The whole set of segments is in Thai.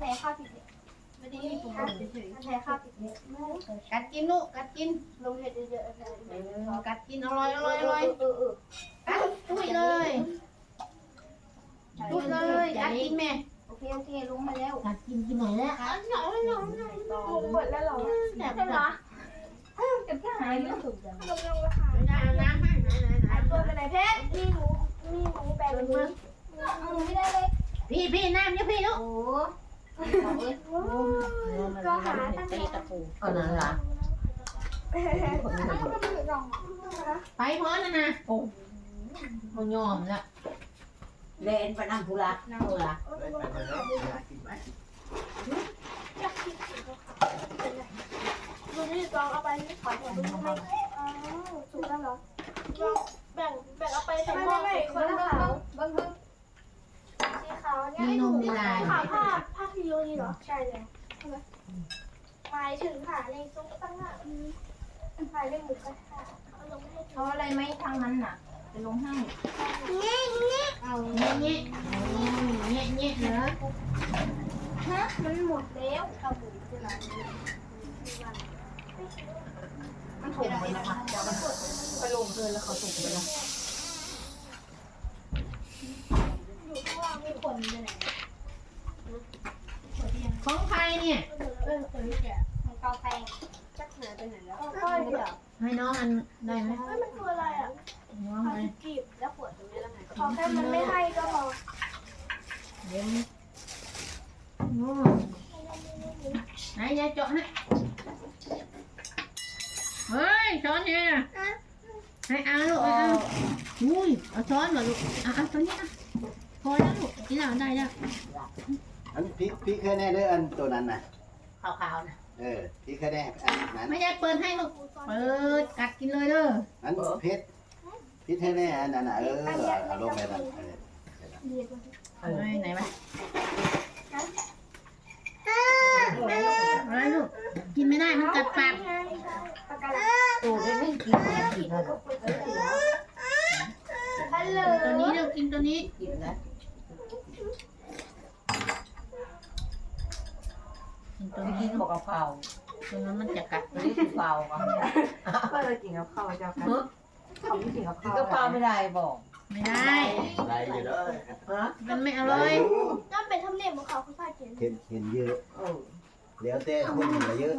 แพ้ข้าวผิดเนี่ยไม่ได้มีผมเฉยๆแพ้ข้าวผิดเนี่ยกัดกินลูกกัดกินลงเห็ดเยอะๆเลยเออกัดกินอร่อยอร่อยอร่อยเออเออกัดตุ้ยเลยตุ้ยเลยกัดกินแม่โอเคโอเคลงมาแล้วกัดกินกินหน่อยแล้วกัดหน่อยหน่อยหน่อยลงหมดแล้วเหรอแต่ใช่ไหมกับที่หายไม่ถูกจังลงลงราคาไม่ได้เอาน้ำให้ไหนไหนไหนไอ้ตัวเป็นไหนเพชรมีหมูมีหมูแบ่งหมูเอาหมูไม่ได้เลยพี่พี่น้ำเนี่ยพี่ลูกโอ้ ก็หาตั้งแต่ตะปูเอานั่นล่ะเอาก็ไม่ลองไปพอนะนะโอ้เขายอมละเล่นไปนั่งธุระนั่งธุระดูนี่ลองเอาไปนี่ขอแถมดูให้อ๋อสุกแล้วเหรอแบ่งแบ่งเอาไปใส่หม้อคนละขาวบางทีสีขาวเนี่ยมีนมมีลายผ้า ผ้าผ้าพิโยนี่เหรอ ใช่เลยใช่ไหมหมายถึงผ่าในซุปตั้งอะผ่าในหมูกระทะเอาลงให้เขาอะไรไหมทางนั้นน่ะจะลงให้เอาเงี้ยเงี้ยเงี้ยเงี้ยเนอะฮะมันหมดแล้วเอาหมูที่ร้านนี้มันถูกไปนะคะเดี๋ยวมันไปลงเกินแล้วเขาถูกไปแล้วอยู่ข้างล่างมีคนเลยไหน ของใคร เนี่ยเออเออแกของเกาแฟจักหนาไปไหนแล้วก็เดี๋ยวให้น้องอันได้ไหมเฮ้ยมันคืออะไรอะน้องเขาไปจะจีบแล้วขวดตรงนี้แล้วไงขอแค่มันไม่ให้ก็พอเดี๋ยวโอ้ไหนยายเจาะให้เฮ้ยช้อนเนี่ยให้เอาลูกเอาอุ้ยเอาช้อนมาลูกอาเอาตัวนี้อะพอแล้วลูกกินแล้วได้แล้ว อันพริกพริกแค่แน่เด้ออันตัวนั้นน่ะ ขาวๆนะเออพริกแค่แน่อันนั้นไม่ยายเปิดให้ลูกเปิดกัดกินเลยเด้ออันเผ็ดพริกแค่แน่อันนั้นน่ะเออเอาลงไปนั่นเออเรียกว่าเอ้ยไหนวะอะไรลูกกินไม่ได้มันกัดปากปากกาตูได้ไม่กินเนี่ยกินแล้วฮัลโหลตัวนี้เรากินตัวนี้กินแล้ว กิน ตัวไปนี้กินบอกกับข้าวตัวนั้นมันจะกัดตัวนี้กินข้าวกันก็เลยกินกับข้าวเจ้ากันเขาไม่กินกับกินข้าวกับข้าวไม่ได้บอกไม่ได้อะไรอยู่เด้อฮะมันไม่อร่อยน้ำเป็นทำเนียบของเขาเขาพาเขียนเห็นเห็นเยอะเออเดี๋ยวแต่คนมันก็เยอะ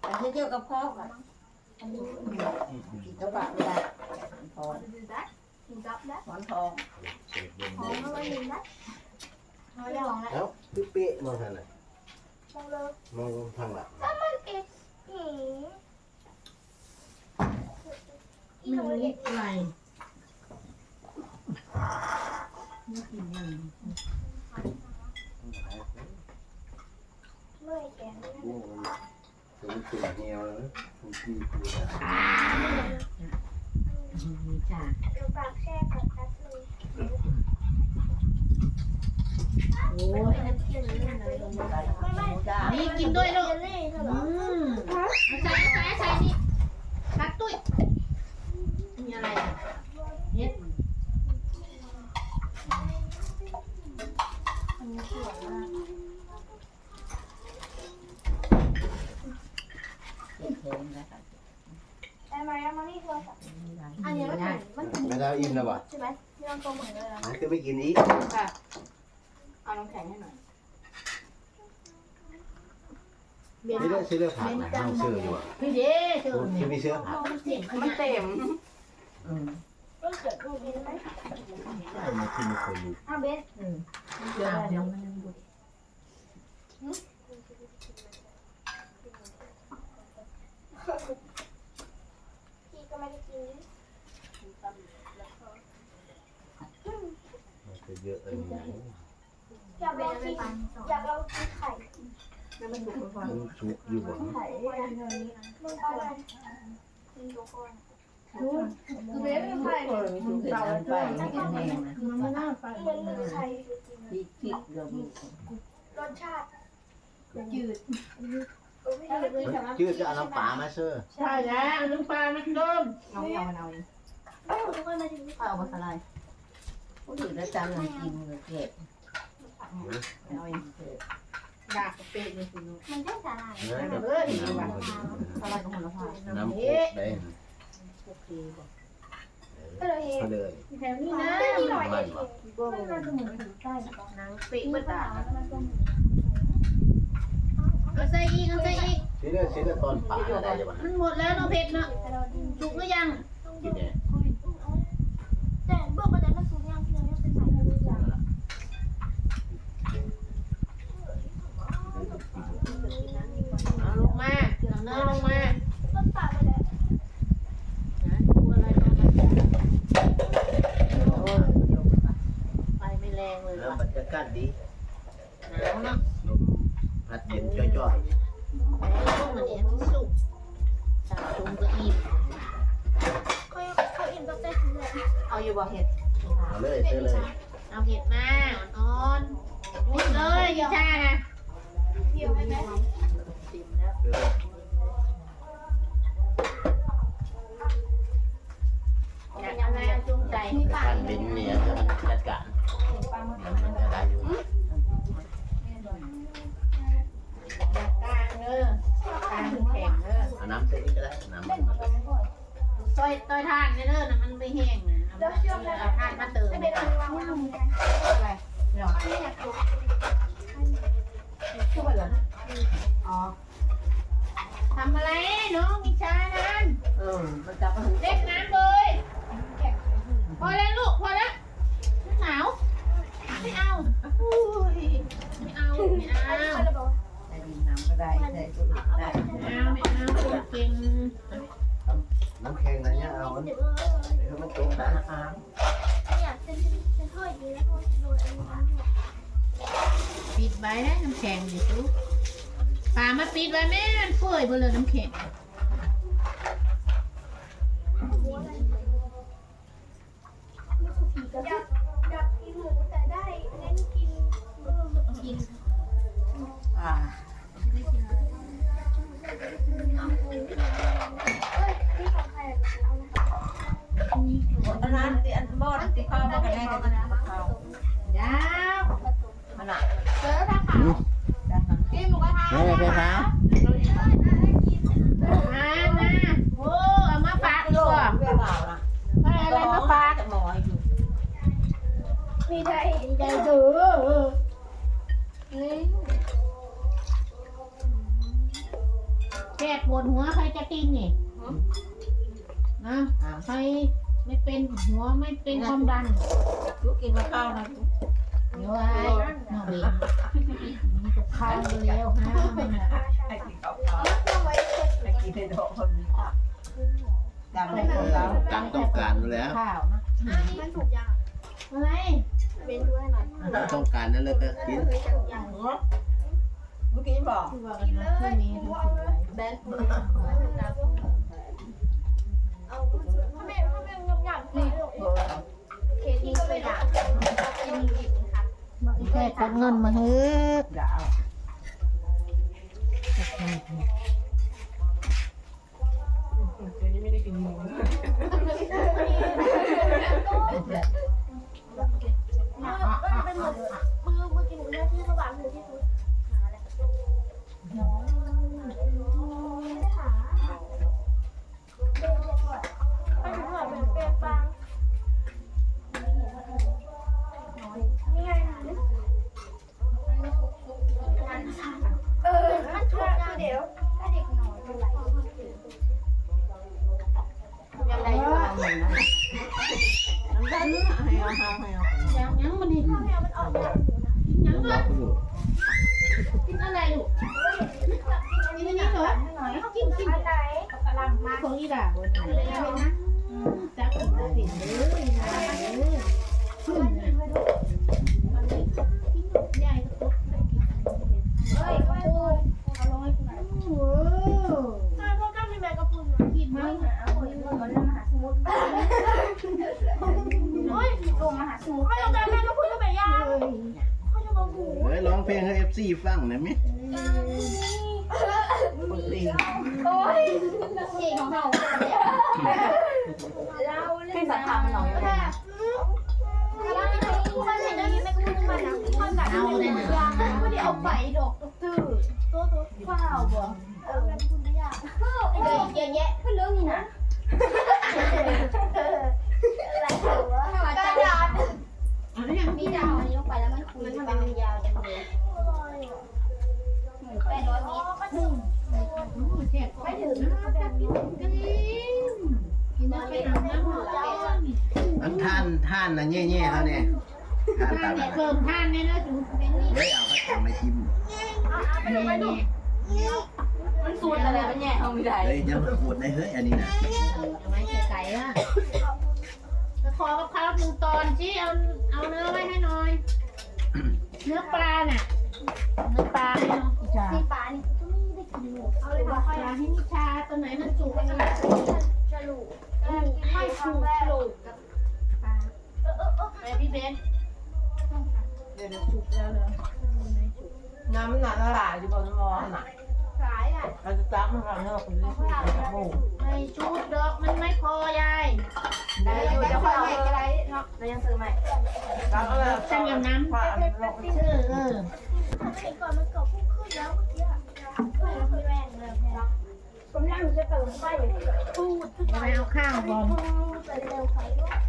แต่ที่เกี่ยวกับข้าวกันกินกับข้าวไม่ได้ถอนดูได้ถึงจับได้ถอนทองหอมมาวันหนึ่งได้เอาลองแล้ว แล้วคือเป๊ะมองทางไหน มองเลยมองทางหลังมันเอ็ดอีอีมันทำไมนิเอ็ดดอะไรเมื่อยแกนโอ้มันถึงตัวเหี่ยวแล้วมันขี้กูแล้วมีจ้าดูปากแช่กับแป๊บนึงโอ้ยน้ำเค็มนิดห น่อยลงมาไม่ไม่จ้านี่กินด้วยลูกเจลลี่เธอเหรอือมเอาใส่ใส่ใส่นี่กัดตุ้ยมีอะไรอะเฮ็ดเห็นนะคะได้ไหมเอามานี่โทรศัพท์อันไม่นี้มันได้มันไม่ได้อิ่มแล้วบ่ใช่ไหมที่เราตัวเหมือนเลยนะมันคือไม่กินอีกเอาน้ำแข็ งให้หน่อยไม่ได้ซื้อเลือผักนะห้องซื้ออยู่อะพี่เด้เจอคุณเนี่ที่ยไม่ซื้อผักมันเสียงขมันยะเต็มอืมก็เกิดรูปนี้ไหมใช่มันที่ไม่เคยอยู่อ้าวเบสเดี๋ยวเดี๋ยวมันยังบุพี่ก็ไม่ได้กินมันจะเยอะเลยนะ อยากลองกินอยากลองกินไข่แล้วมันถูกกว่ามันสุกอยู่บ่ไข่มันอะไรกินตัวก่อนเบสไม่ใช่เออมีถุงเห็ดน้ำไปไม่กินแห้งนะมันไม่น่าไปมันเหมือนไข่จริงพริกพริกเรามีๆรสชาติยืดก็ไม่ได้เลยแต่ว่าชื่อจะเอาน้ำปลามาซื้อใช่แล้วน้ำปลามันเดิมน้องเอามันเอาเองไม่รู้ว่ามาถึงข้าวมาสลายผู้ถือได้จำหนึ่งกินเลยเก็บ เอาเองเก็บดากกระเปะนี่คุณมันใช่สาหร่ายเออเออดีว่ะอะไรของหัวละพาน้ำเอ๊ะได้โอเคบอกก็เลยเองเขาเลยแถวนี้นะไม่มีหน่อยเองมันก็เหมือนใกล้นางเปะเมื่อตามันก็เอาใส่อีกเอาใส่อีกซื้อได้ซื้อได้ตอนป่าไรจะบ้างมันหมดแล้วเนาะเผ็ดเนาะแต่เราดีสุกหรือยังกินเนี่ย แต่เบื้องบนนั้นมันสูงยังเพียงเป็นสายพันธุ์อย่าง เอาลงมา เอาเนื้อลงมาต้นตาไปแล้วนะดูอะไรมาโอ้ยไฟไม่แรงเลยแล้วว่ะบรรยากาศดีหนาวเนาะลมพัดเย็นจ่อยแล้วมันเนี่ยมันสุกสาตุงก็อิ่มเขาเขาอิ่มตั้งแต่ทีแรกเอาอยู่บ่เห็ด ๆเอาเลยซื้อเลยเอาเห็ดมาอ่อนๆหยุดเลยยิ่ชานะเดียวให้ไหมติ่มแล้วซื้อเลย ปิดไว้น้ำแข็งดิลูกป่ามาปิดไว้แม่มันเฟื่อยเบลอน้ำแข็ง เด้อแกปวดหัวใครจะกินนี่นะใครไม่เป็นหัวไม่เป็นความดันลูกกินมาข้าวนะเดี๋ยวไอ้นอกเองมีกับข้าวเร็วฮะให้กินข้าวข้าวให้กินในดอกคนนี้จำได้ของเราตามต้องการอยู่แล้วข้าวนะมันถูกยัง อะไรเป็นด้วยหน่อยต้องการนั่นเลยก็กินเมื่อกี้บอกว่ากันนะพรุ่งนี้ทั้งคืนเลยแบนเอาถ้าไม่ถ้าไม่งำงำนี่เคที่ก็เลยด่ายังมีอีกครับแค่กดเงินมาเฮ้ย มาของอีด่าบนไหนเลยนะจับกินได้เลยเลยนะเลยขึ้นนะไม่กินใหญ่ก็ตกเฮ้ยโอ้โหอร่อยขนาดโอ้ใช่พวกก้ามีแมงกะพรุนกินมั้งโอ้ยลงมหาสมุทรโอ้ยลงมหาสมุทรเขาจะแมงกะพรุนทำไมย่างเขาจะมาบูเฮ้ยร้องเพลงให้ FC ฟังหน่อยไหมบุ หรี่โอ้ยเก่งของเราเราเล่นให้สัตว์ทำหน่อยแค่แล้วมีคนเห็นได้ยินแมงกะพรุนมานะคนแบบเอาเลยนะไม่ได้เอาไปดอกตึ๊าวบ่เออเป็นคุณไม่ยากเดี๋ยเยอะแยะขึ้นเรื่องนี้นะอะไรหัวะานท่านน่ะแย่ๆเขาเนี่ยท่านท่านมเนี่ยเพิ่มท่านเนี่ยนะจุ๊บเป็นนี่เฮ้ยเอาไปทำไม่จิ้มเนี่ยเนี่ยมันสูตรอะไรมันแย่เอาไม่ได้เฮ้ยจะมาขวดได้เฮ้ยอันนี้นะเอาไว้ไก่อะไปขอกับข้าหนึ่งตอนสิเอาเอาเนื้อไว้ให้หน่อย เนื้อปลาน่ะเนื้อปลาให้น้องกิจาสีฟ้านี่ก็ไม่ได้กินหมดเอาเลยค่ะปลาให้นิชาตัวไหนมันจุกเป็นกันอะไรล่ะฉลูไม่ถูกฉลูกับ ไปพี่เบนเดี๋ยวจุกแล้วเหรอน้ำหนักละลายที่บนมองน่ะสายอะเราจะจับมันก่อนเนอะคุณจะพูดกับหมูไม่ชุดดอกมันไม่พอยายได้อยู่จะค่ค่ออยยใหม่ก็ได้เนาะเรายังซื้อใหม่จับอะไรฉันกับน้ำผ่านลงเชื่อเออทำไมก่อนมันเก่าพุ่งขึ้นแล้วเมื่อกี้อะไม่แล้วคือแรงเลยเนี่ยกำลังจะเติมไฟพูดไปเอาข้าวก่อนเติมเร็วไฟด้วยจะทำสารอะไรนะทำไมมันยาวแต่โอ้เป็นอะไรกินอันอื่นก่อนได้เกือบเกือบเกือบเกือบ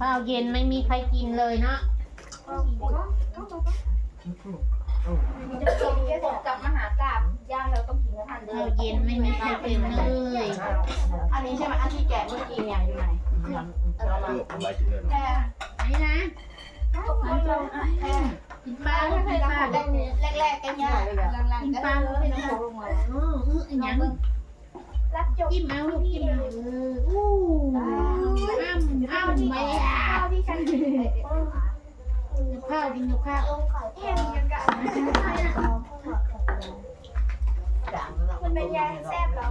ข้าวเย็นไม่มีใครกินเลยนาะกับมหากราบย่างเราต้องกินกันทันเดิข้าวเย็นไม่มีใครเป็นเลยอันนี้ใช่ไหมอันที่แกะเมื่อกี้เนี่ยอยู่ไหน เออเอาไว้ที่เดิมแต่ไหนนะ กินปลาลูกกินปลาแรกๆกันยากหลังๆก็เป็นน้ำโขลงมาเออเอออันยังรับจบกินเอาลูกกินเอาเอออู้อ้ำอ้ำไม่อ่ข้าวที่ฉันกินเลยข้าวกินกับข้าวลงไข่เค็มกันกันมันเป็นยาแซ่บแล้ว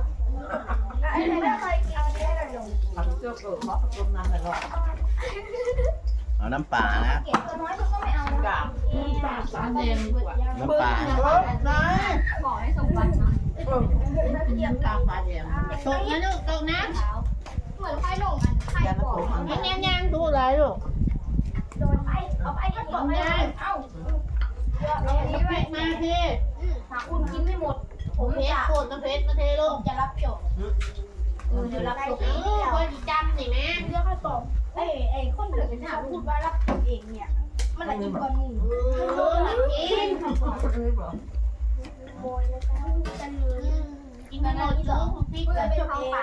ไอ้ที่เราเคยกินได้ระดมทำเสื้อเกิดเพราะต้มน้ำแต่ละ เอาน้ำปลานะ เก็บตัวน้อยเขาก็ไม่เอากาบปลาสามแดงดีกว่าน้ำปลานายขอให้สมบัตินะกินปลาปลาแดงตกนะลูกตกนะเหมือนไข่หลงอันไข่ยามาก่อโผล่นยังยังยังดูอะไรลูกโดนไข่เอาไข่ที่ก่อนไม่ได้เอ้าเอาอันนี้ไปมาสิหาคุณกินไม่หมด ผมเพชรโคตรน้ำเพชรมาเทลูกจะรับจบเออเดี๋ยวรับจบเออคอยจำนี่แม่เรื่องข้าวตก ไอ้ไอ้คนเดือดเป็นถามพูดว่ารับจบเองเนี่ย มันละอีกคนหนึ่งเออกินโบยแล้วกันกันเลยกินกันหมดเลยพี่เพื่อก็เป็นจบเขาเองป่า